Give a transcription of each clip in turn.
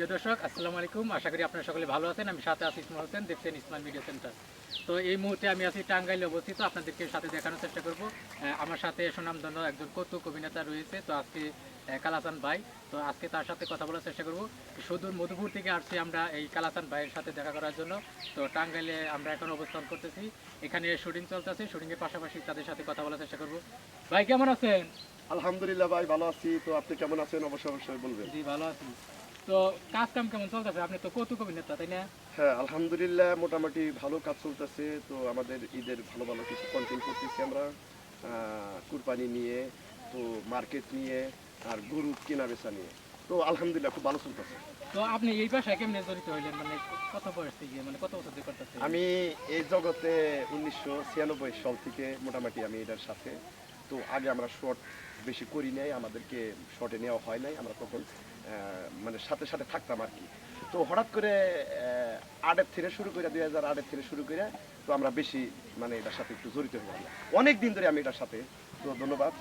প্রিয় দর্শক আসসালামু আলাইকুম। আশা করি আপনারা সকলে ভালো আছেন আমি সাথে আছি ইসমাল হোসেন দেখছেন ইসমাইল মিডিয়া সেন্টার। তো এই মুহূর্তে আমি আছি টাঙ্গাইলে অবস্থিত আপনাদেরকে সাথে দেখানোর চেষ্টা করব। আমার সাথে সুনামধন্য একজন কৌতুক অভিনেতা রয়েছে তো আজকে কালাসান ভাই। তো আজকে তার সাথে কথা বলার চেষ্টা করব। সুদূর মধুপুর থেকে আসছি আমরা এই কালাসান ভাইয়ের সাথে দেখা করার জন্য। তো টাঙ্গাইলে আমরা এখন অবস্থান করতেছি। এখানে শুটিং চলতেছে শুটিংয়ের পাশাপাশি তাদের সাথে কথা বলার চেষ্টা করব। ভাই কেমন আছেন? আলহামদুলিল্লাহ ভাই ভালো আছি। তো আপনি কেমন আছেন? অবশ্যই অবশ্যই বলবেন। জি ভালো আছি। তো কাজ কাম কেমন চলতেছে? আপনি তো কৌতুক অভিনেতা তাই না? হ্যাঁ আলহামদুলিল্লাহ মোটামুটি ভালো কাজ চলতেছে। তো আমাদের ঈদের ভালো ভালো কিছু কন্টেন্ট করতেছি আমরা। কুরবানি নিয়ে তো মার্কেট নিয়ে আর গরু কেনা বেচা নিয়ে। তো আলহামদুলিল্লাহ খুব ভালো চলতেছে। তো আপনি এই পেশায় কেমনে জড়িত হইলেন? মানে কত বয়স থেকে মানে কত বছর থেকে করতেছেন? আমি এই জগতে উনিশশো ছিয়ানব্বই সাল থেকে মোটামুটি আমি এটার সাথে তো আগে আমরা শর্ট বেশি করি নাই আমাদেরকে শর্টে নেওয়া হয় নাই আমরা তখন মানে সাথে সাথে থাকতাম আর কি। তো হঠাৎ করে আটের থেকে শুরু করে দুই হাজার আটের থেকে শুরু করে তো আমরা বেশি মানে এটার সাথে একটু জড়িত হয়ে গেলাম। অনেক দিন ধরে আমি এটার সাথে তো ধন্যবাদ।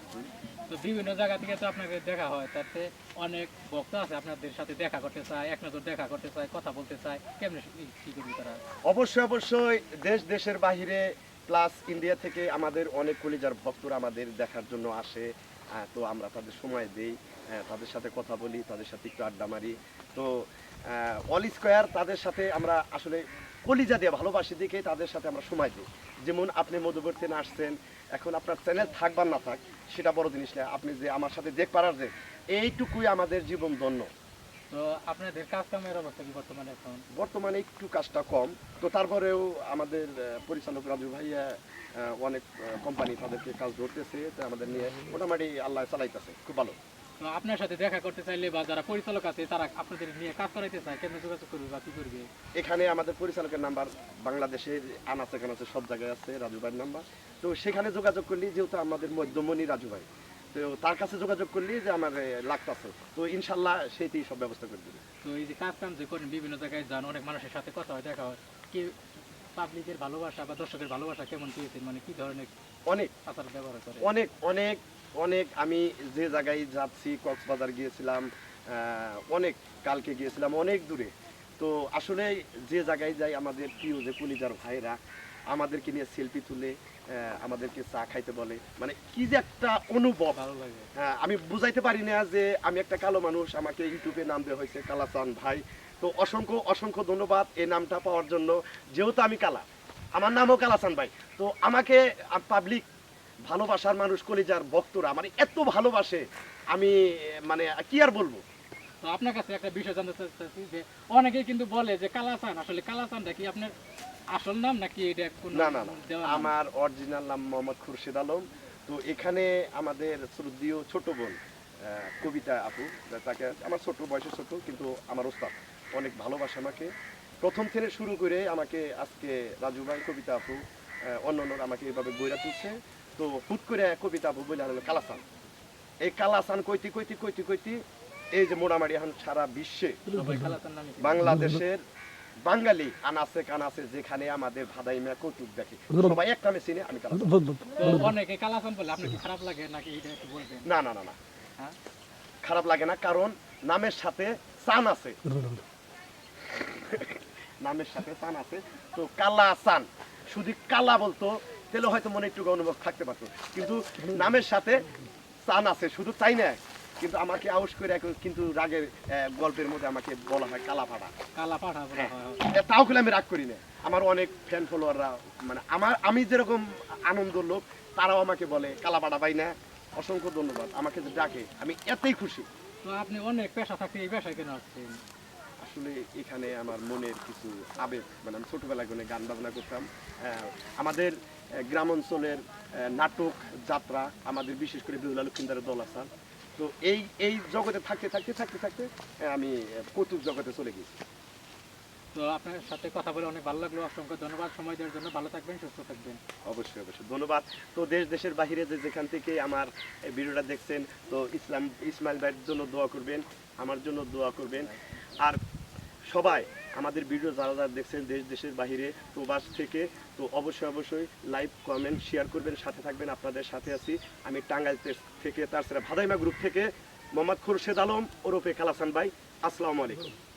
তো বিভিন্ন জায়গা থেকে তো আপনাকে দেখা হয় তাতে অনেক ভক্ত আছে আপনাদের সাথে দেখা করতে চায় এক নজর দেখা করতে চায় কথা বলতে চায় কেমনে কি- করবি তারা? অবশ্যই অবশ্যই দেশ দেশের বাহিরে প্লাস ইন্ডিয়া থেকে আমাদের অনেক কলিজার ভক্তরা আমাদের দেখার জন্য আসে। তো আমরা তাদের সময় দেই। তাদের সাথে কথা বলি, তাদের সাথে একটু আড্ডা মারি। তো অল স্কোয়ার তাদের সাথে আমরা আসলে কলিজা দিয়ে ভালোবাসি দেখে তাদের সাথে আমরা সময় দিই। যেমন আপনি মধ্যবর্তী আসছেন, এখন আপনার চ্যানেল থাক বা না থাক, সেটা বড় জিনিস না। আপনি যে আমার সাথে দেখ পারার যে, এইটুকুই আমাদের জীবন ধন্য। তো আপনাদের কাজ কামের অবস্থা কি বর্তমানে এখন? বর্তমানে একটু কাজটা কম। তো তারপরেও আমাদের পরিচালক রাজু ভাইয়া অনেক কোম্পানি তাদেরকে কাজ ধরতেছে তো আমাদের নিয়ে মোটামুটি আল্লাহ চালাইতেছে। খুব ভালো। তো আপনার সাথে দেখা করতে চাইলে বা যারা পরিচালক আছে তারা আপনাদের নিয়ে কাজ করাইতে চায় কেন যোগাযোগ করবে বা কি করবে? এখানে আমাদের পরিচালকের নাম্বার বাংলাদেশের আনাচে কানাচে সব জায়গায় আছে রাজু ভাইয়ের নাম্বার। তো সেখানে যোগাযোগ করলে যেহেতু আমাদের মধ্যমণি রাজু ভাই। তো তার কাছে যোগাযোগ করলি যে আমার লাগতাছে। তো ইনশাল্লাহ সব ব্যবস্থা করে দেবে। তো এই যে কাজ কাম যে করেন বিভিন্ন জায়গায় যান অনেক মানুষের সাথে কথা হয় দেখা হয়। কি পাবলিকের ভালোবাসা বা দর্শকের ভালোবাসা কেমন পেয়েছেন মানে কি ধরনের অনেক। আচার ব্যবহার করে? অনেক অনেক অনেক আমি যে জায়গায় যাচ্ছি কক্সবাজার গিয়েছিলাম আহ, অনেক কালকে গিয়েছিলাম অনেক দূরে। তো আসলে যে জায়গায় যাই আমাদের প্রিয় যে কলিজার ভাইরা আমাদেরকে নিয়ে সেলফি তুলে আমাদেরকে চা খাইতে বলে। মানে কি যে একটা অনুভব। ভালো লাগে। হ্যাঁ, আমি বুঝাইতে পারি না যে আমি একটা কালো মানুষ আমাকে ইউটিউবে নাম দেওয়া হয়েছে কালাচান ভাই। তো অসংখ্য অসংখ্য ধন্যবাদ এই নামটা পাওয়ার জন্য যেহেতু আমি কালা। আমার নামও কালাচান ভাই। তো আমাকে পাবলিক ভালোবাসার মানুষ কলিজার ভক্তরা মানে এত ভালোবাসে আমি মানে কি আর বলব? তো আপনার কাছে একটা বিষয় জানতে চাচ্ছি যে অনেকেই কিন্তু বলে যে কালাচান আসলে কালাচানটা কি আপনার আসল নাম নাকি এটা কোনো না না না। আমার অরিজিনাল নাম মোহাম্মদ খুরশিদ আলম। তো এখানে আমাদের শ্রদ্ধীয় ছোট বোন কবিতা আপু তাকে আমার ছোট বয়সে ছোট কিন্তু আমার ওস্তাদ। অনেক ভালোবাসে আমাকে। প্রথম থেকে শুরু করে আমাকে আজকে রাজু ভাই কবিতা আপু আহ, অন্য অন্য আমাকে এভাবে বইরা তুলছে। তো হুট করে কবিতা আপু বলে হলো কালাসান। এই কালাসান কইতে কইতে কইতে কইতে এই যে মোটামুটি এখন সারা বিশ্বে। বাংলাদেশের বাঙালি আনাসে কানাসে যেখানে আমাদের ভাদাইমা কৌতুক দেখে। সবাই এক নামে চিনে আমি অনেকে কালাচান বলে আপনার কি খারাপ লাগে নাকি এটা একটু বলবেন? না না না না। হ্যাঁ? খারাপ লাগে না কারণ নামের সাথে সান আছে। নামের সাথে সান আছে। তো কালা সান শুধু কালা বলতো তাহলে হয়তো মনে একটু অনুভব থাকতে পারতো। কিন্তু নামের সাথে সান আছে শুধু চাই না কিন্তু আমাকে আউস করে এখন কিন্তু রাগের গল্পের মধ্যে আমাকে বলা হয় কালা ফাটা কালা বলা হ্যাঁ। তাও করে আমি রাগ করি না। আমার অনেক ফ্যান ফলোয়াররা মানে আমার আমি যেরকম আনন্দ লোক তারাও আমাকে বলে কালাপাড়া পাই না অসংখ্য ধন্যবাদ আমাকে যে ডাকে আমি এতই খুশি। তো আপনি অনেক পেশা থাকতে এই পেশায় কেন আসছেন? আসলে এখানে আমার মনের কিছু আবেগ মানে আমি ছোটবেলায় কোনো গান বাজনা করতাম। আহ, আমাদের গ্রাম অঞ্চলের নাটক যাত্রা আমাদের বিশেষ করে বিহুলা লক্ষ্মীন্দারের দল আসান তো এই এই জগতে থাকতে থাকতে থাকতে থাকতে আমি কৌতুক জগতে চলে গেছি। তো আপনার সাথে কথা বলে অনেক ভালো লাগল। অসংখ্য ধন্যবাদ। সময় দেওয়ার জন্য ভালো থাকবেন সুস্থ থাকবেন। অবশ্যই অবশ্যই। ধন্যবাদ। তো দেশ দেশের বাহিরে যে যেখান থেকে আমার ভিডিওটা দেখছেন তো ইসলাম ইসমাইল ভাইয়ের জন্য দোয়া করবেন আমার জন্য দোয়া করবেন। আর সবাই আমাদের ভিডিও যারা যারা দেখছেন দেশ, দেশের বাহিরে প্রবাস থেকে, তো অবশ্যই অবশ্যই লাইভ কমেন্ট শেয়ার করবেন, সাথে থাকবেন আপনাদের সাথে আছি। আমি টাঙ্গাইল থেকে তাছাড়া ভাদাইমা গ্রুপ থেকে মোহাম্মদ খুরশেদ আলম ওরফে কালাসান ভাই, আসসালামু আলাইকুম।